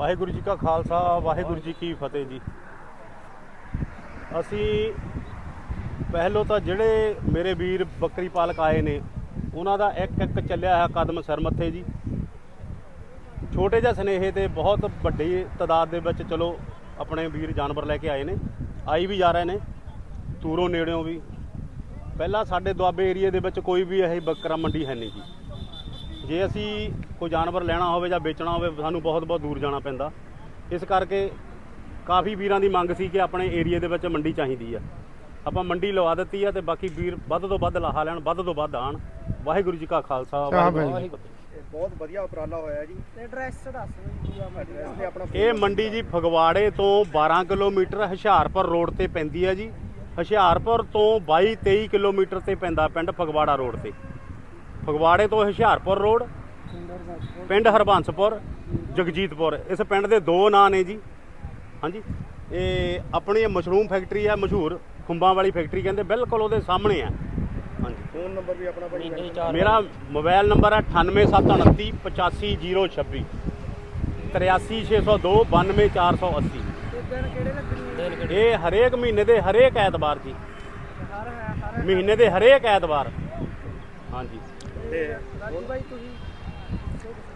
ਵਾਹਿਗੁਰੂ ਜੀ ਕਾ ਖਾਲਸਾ, ਵਾਹਿਗੁਰੂ ਜੀ ਕੀ ਫਤਿਹ ਜੀ। ਅਸੀਂ ਪਹਿਲੋਂ ਤਾਂ ਜਿਹੜੇ ਮੇਰੇ ਵੀਰ ਬੱਕਰੀ ਪਾਲਕ ਆਏ ਨੇ, ਉਹਨਾਂ ਦਾ ਇੱਕ ਇੱਕ ਚੱਲਿਆ ਹੈ ਕਦਮ ਸਿਰ ਮੱਥੇ ਜੀ। ਛੋਟੇ ਜਿਹੇ ਸਨੇਹੇ ਤੇ ਬਹੁਤ ਵੱਡੀ ਤਾਦਾਦ ਦੇ ਵਿੱਚ ਚਲੋ ਆਪਣੇ ਵੀਰ ਜਾਨਵਰ ਲੈ ਕੇ ਆਏ ਨੇ, ਆਈ ਵੀ ਜਾ ਰਹੇ ਨੇ, ਦੂਰੋਂ ਨੇੜਿਓਂ ਵੀ। ਪਹਿਲਾਂ ਸਾਡੇ ਦੁਆਬੇ ਏਰੀਏ ਦੇ ਵਿੱਚ ਕੋਈ ਵੀ ਇਹ ਬੱਕਰਾ ਮੰਡੀ ਹੈ ਨਹੀਂ ਜੀ। ਜੇ ਅਸੀਂ ਕੋਈ ਜਾਨਵਰ ਲੈਣਾ ਹੋਵੇ ਜਾਂ ਵੇਚਣਾ ਹੋਵੇ ਸਾਨੂੰ ਬਹੁਤ ਬਹੁਤ ਦੂਰ ਜਾਣਾ ਪੈਂਦਾ। ਇਸ ਕਰਕੇ ਕਾਫੀ ਵੀਰਾਂ ਦੀ ਮੰਗ ਸੀ ਕਿ ਆਪਣੇ ਏਰੀਏ ਦੇ ਵਿੱਚ ਮੰਡੀ ਚਾਹੀਦੀ ਆ। ਆਪਾਂ ਮੰਡੀ ਲਵਾ ਦਿੱਤੀ ਆ ਤੇ ਬਾਕੀ ਵੀਰ ਵੱਧ ਤੋਂ ਵੱਧ ਲਾਹਾ ਲੈਣ ਵੱਧ ਤੋਂ ਵੱਧ ਆਣ। ਵਾਹਿਗੁਰੂ ਜੀ ਕਾ ਖਾਲਸਾ ਵਾਹਿਗੁਰੂ ਜੀ ਕੀ ਫਤਿਹ। ਇਹ ਬਹੁਤ ਵਧੀਆ ਉਪਰਾਲਾ ਹੋਇਆ ਜੀ। ਤੇ ਐਡਰੈਸ ਦੱਸ ਦਿਓ ਜੀ ਪੂਰਾ ਐਡਰੈਸ ਤੇ ਆਪਣਾ ਇਹ ਮੰਡੀ ਜੀ ਫਗਵਾੜੇ ਤੋਂ 12 ਕਿਲੋਮੀਟਰ ਹੁਸ਼ਿਆਰਪੁਰ ਰੋਡ ਤੇ ਪੈਂਦੀ ਹੈ ਜੀ। ਹੁਸ਼ਿਆਰਪੁਰ ਤੋਂ 22 23 ਕਿਲੋਮੀਟਰ ਤੇ ਪੈਂਦਾ ਪਿੰਡ ਫਗਵਾੜਾ ਰੋਡ ਤੇ। ਫਗਵਾੜੇ ਤੋਂ ਹੁਸ਼ਿਆਰਪੁਰ ਰੋਡ ਪਿੰਡ ਹਰਬੰਸਪੁਰ ਜਗਜੀਤਪੁਰ। ਇਸ ਪਿੰਡ ਦੇ ਦੋ ਨਾਂ ਨੇ ਜੀ। ਹਾਂਜੀ। ਇਹ ਆਪਣੀ ਇਹ ਮਸ਼ਰੂਮ ਫੈਕਟਰੀ ਹੈ ਮਸ਼ਹੂਰ ਖੁੰਬਾਂ ਵਾਲੀ ਫੈਕਟਰੀ ਕਹਿੰਦੇ ਬਿਲਕੁਲ ਉਹਦੇ ਸਾਹਮਣੇ ਆ ਹਾਂਜੀ। ਫੋਨ ਨੰਬਰ ਵੀ ਆਪਣਾ ਭਾਈ ਮੇਰਾ ਮੋਬਾਈਲ ਨੰਬਰ ਹੈ 98729 85026 83602 92480 ਤੇ ਦਿਨ ਕਿਹੜੇ ਲੱਗਣੇ ਇਹ ਹਰੇਕ ਮਹੀਨੇ ਦੇ ਹਰੇਕ ਐਤਵਾਰ ਜੀ। ਹਰ ਹਰ ਮਹੀਨੇ ਦੇ ਹਰੇਕ ਐਤਵਾਰ। ਹਾਂਜੀ। ਤੇ ਰਾਜੂ ਬਾਈ ਤੁਸੀਂ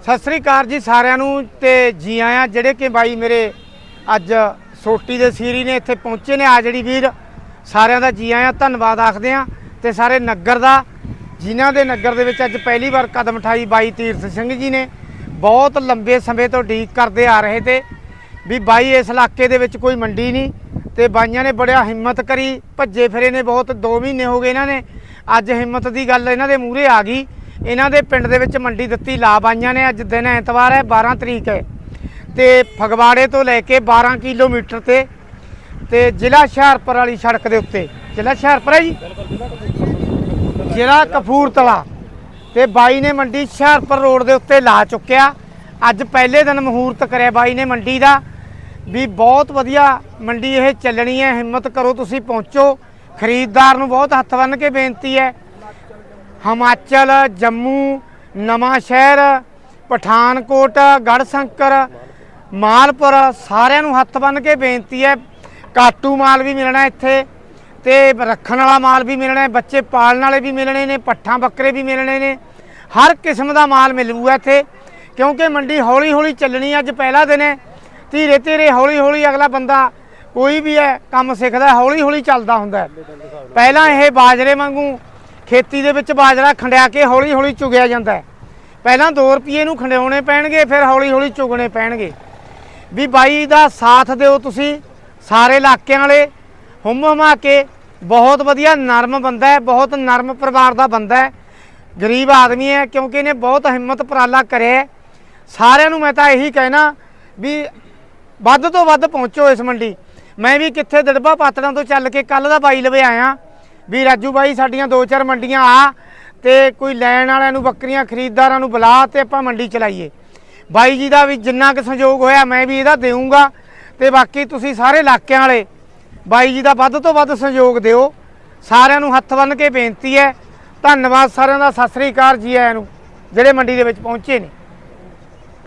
ਸਤਿ ਸ੍ਰੀ ਅਕਾਲ ਜੀ ਸਾਰਿਆਂ ਨੂੰ ਤੇ ਜੀ ਆਇਆਂ ਜਿਹੜੇ ਕਿ ਬਾਈ ਮੇਰੇ ਅੱਜ ਸੋਟੀ ਦੇ ਸੀਰੀ ਨੇ ਇੱਥੇ ਪਹੁੰਚੇ ਨੇ ਆ ਜਿਹੜੀ ਵੀਰ ਸਾਰਿਆਂ ਦਾ ਜੀ ਆਇਆਂ ਧੰਨਵਾਦ ਆਖਦੇ ਆ ਤੇ ਸਾਰੇ ਨਗਰ ਦਾ ਜਿਨ੍ਹਾਂ ਦੇ ਨਗਰ ਦੇ ਵਿੱਚ ਅੱਜ ਪਹਿਲੀ ਵਾਰ ਕਦਮ ਉਠਾਈ ਬਾਈ ਤੀਰਥ ਸਿੰਘ ਜੀ ਨੇ ਬਹੁਤ ਲੰਬੇ ਸਮੇਂ ਤੋਂ ਡੀਕ ਕਰਦੇ ਆ ਰਹੇ ਤੇ ਵੀ ਬਾਈ ਇਸ ਇਲਾਕੇ ਦੇ ਵਿੱਚ ਕੋਈ ਮੰਡੀ ਨਹੀਂ ਤੇ ਬਾਈਆਂ ਨੇ ਬੜਿਆ ਹਿੰਮਤ ਕਰੀ ਭੱਜੇ ਫਿਰੇ ਨੇ ਬਹੁਤ 2 ਮਹੀਨੇ ਹੋ ਗਏ ਇਹਨਾਂ ਨੇ ਅੱਜ ਹਿੰਮਤ ਦੀ ਗੱਲ ਇਹਨਾਂ ਦੇ ਮੂਹਰੇ ਆ ਗਈ। ਇਹਨਾਂ ਦੇ ਪਿੰਡ ਦੇ ਵਿੱਚ ਮੰਡੀ ਦਿੱਤੀ ਲਾ ਬਾਈਆਂ ਨੇ ਅੱਜ ਦਿਨ ਐਤਵਾਰ ਹੈ 12 ਤਰੀਕ ਹੈ। ਤੇ ਫਗਵਾੜੇ ਤੋਂ ਲੈ ਕੇ 12 ਕਿਲੋਮੀਟਰ ਤੇ ਤੇ ਜ਼ਿਲ੍ਹਾ ਹੁਸ਼ਿਆਰਪੁਰ ਵਾਲੀ ਸੜਕ ਦੇ ਉੱਤੇ। ਜ਼ਿਲ੍ਹਾ ਹੁਸ਼ਿਆਰਪੁਰ ਹੈ ਜੀ? ਜ਼ਿਲ੍ਹਾ ਕਪੂਰਥਲਾ। ਤੇ ਬਾਈ ਨੇ ਮੰਡੀ ਹੁਸ਼ਿਆਰਪੁਰ ਰੋਡ ਦੇ ਉੱਤੇ ਲਾ ਚੁੱਕਿਆ। ਅੱਜ ਪਹਿਲੇ ਦਿਨ ਮਹੂਰਤ ਕਰਿਆ ਬਾਈ ਨੇ ਮੰਡੀ ਦਾ। ਵੀ ਬਹੁਤ ਵਧੀਆ ਮੰਡੀ ਇਹ ਚੱਲਣੀ ਹੈ, ਹਿੰਮਤ ਕਰੋ ਤੁਸੀਂ ਪਹੁੰਚੋ। ਖਰੀਦਦਾਰ ਨੂੰ ਬਹੁਤ ਹੱਥ ਬੰਨ੍ਹ ਕੇ ਬੇਨਤੀ ਹੈ। ਹਿਮਾਚਲ, ਜੰਮੂ, ਨਵਾਂ ਸ਼ਹਿਰ, ਪਠਾਨਕੋਟ ਗੜਸ਼ੰਕਰ ਮਾਲਪੁਰ, ਸਾਰਿਆਂ ਨੂੰ ਹੱਥ ਬੰਨ੍ਹ ਕੇ ਬੇਨਤੀ ਹੈ। ਕਾਟੂ ਮਾਲ ਵੀ ਮਿਲਣਾ ਇੱਥੇ ਤੇ ਰੱਖਣ ਵਾਲਾ ਮਾਲ ਵੀ ਮਿਲਣਾ ਬੱਚੇ ਪਾਲਣ ਵਾਲੇ ਵੀ ਮਿਲਣੇ ਨੇ, ਪੱਠਾਂ ਬੱਕਰੇ ਵੀ ਮਿਲਣੇ ਨੇ। ਹਰ ਕਿਸਮ ਦਾ ਮਾਲ ਮਿਲੂਗਾ ਇੱਥੇ, ਕਿਉਂਕਿ ਮੰਡੀ ਹੌਲੀ ਹੌਲੀ ਚੱਲਣੀ ਅੱਜ ਪਹਿਲਾ ਦਿਨ ਹੈ ਧੀਰੇ ਧੀਰੇ ਹੌਲੀ ਹੌਲੀ ਅਗਲਾ ਬੰਦਾ ਕੋਈ ਵੀ ਹੈ, ਕੰਮ ਸਿੱਖਦਾ, ਹੌਲੀ ਹੌਲੀ ਚੱਲਦਾ ਹੁੰਦਾ ਪਹਿਲਾਂ ਇਹ ਬਾਜਰੇ ਵਾਂਗੂ ਖੇਤੀ ਦੇ ਵਿੱਚ ਬਾਜਰਾ ਖੰਡਿਆ ਕੇ ਹੌਲੀ ਹੌਲੀ ਚੁਗਿਆ ਜਾਂਦਾ ਪਹਿਲਾਂ 2 ਰੁਪਏ ਨੂੰ ਖੰਡਿਆਉਣੇ ਪੈਣਗੇ, ਫਿਰ ਹੌਲੀ ਹੌਲੀ ਚੁਗਣੇ ਪੈਣਗੇ। ਵੀ ਬਾਈ ਦਾ ਸਾਥ ਦਿਓ ਤੁਸੀਂ, ਸਾਰੇ ਇਲਾਕਿਆਂ ਵਾਲੇ। ਹੁੰਮ ਹੁਮਾ ਕੇ ਬਹੁਤ ਵਧੀਆ ਨਰਮ ਬੰਦਾ ਹੈ, ਬਹੁਤ ਨਰਮ ਪਰਿਵਾਰ ਦਾ ਬੰਦਾ ਹੈ। ਗਰੀਬ ਆਦਮੀ ਹੈ, ਕਿਉਂਕਿ ਇਹਨੇ ਬਹੁਤ ਹਿੰਮਤ ਉਪਰਾਲਾ ਕਰਿਆ ਸਾਰਿਆਂ ਨੂੰ ਮੈਂ ਤਾਂ ਇਹੀ ਕਹਿਣਾ ਵੀ ਵੱਧ ਤੋਂ ਵੱਧ ਪਹੁੰਚੋ ਇਸ ਮੰਡੀ। ਮੈਂ ਵੀ ਕਿੱਥੇ ਦੜਬਾ ਪਾਤੜਾਂ ਤੋਂ ਚੱਲ ਕੇ ਕੱਲ ਦਾ ਬਾਈ ਲਵੇ ਆਇਆ। ਵੀ ਰਾਜੂ ਬਾਈ, ਸਾਡੀਆਂ ਦੋ ਚਾਰ ਮੰਡੀਆਂ ਆ ਤੇ ਕੋਈ ਲੈਣ ਵਾਲਿਆਂ ਨੂੰ, ਬੱਕਰੀਆਂ ਖਰੀਦਦਾਰਾਂ ਨੂੰ ਬੁਲਾ ਤੇ ਆਪਾਂ ਮੰਡੀ ਚਲਾਈਏ। ਬਾਈ ਜੀ ਦਾ ਵੀ ਜਿੰਨਾ ਕੁ ਸੰਯੋਗ ਹੋਇਆ ਮੈਂ ਵੀ ਇਹਦਾ ਦੇਵਾਂਗਾ ਤੇ ਬਾਕੀ ਤੁਸੀਂ ਸਾਰੇ ਇਲਾਕਿਆਂ ਵਾਲੇ, ਬਾਈ ਜੀ ਦਾ ਵੱਧ ਤੋਂ ਵੱਧ ਸਹਿਯੋਗ ਦਿਓ। ਸਾਰਿਆਂ ਨੂੰ ਹੱਥ ਬੰਨ੍ਹ ਕੇ ਬੇਨਤੀ ਹੈ। ਧੰਨਵਾਦ ਸਾਰਿਆਂ ਦਾ, ਸਤਿ ਸ੍ਰੀ ਅਕਾਲ ਜੀ ਆਇਆਂ ਨੂੰ, ਜਿਹੜੇ ਮੰਡੀ ਦੇ ਵਿੱਚ ਪਹੁੰਚੇ ਨੇ।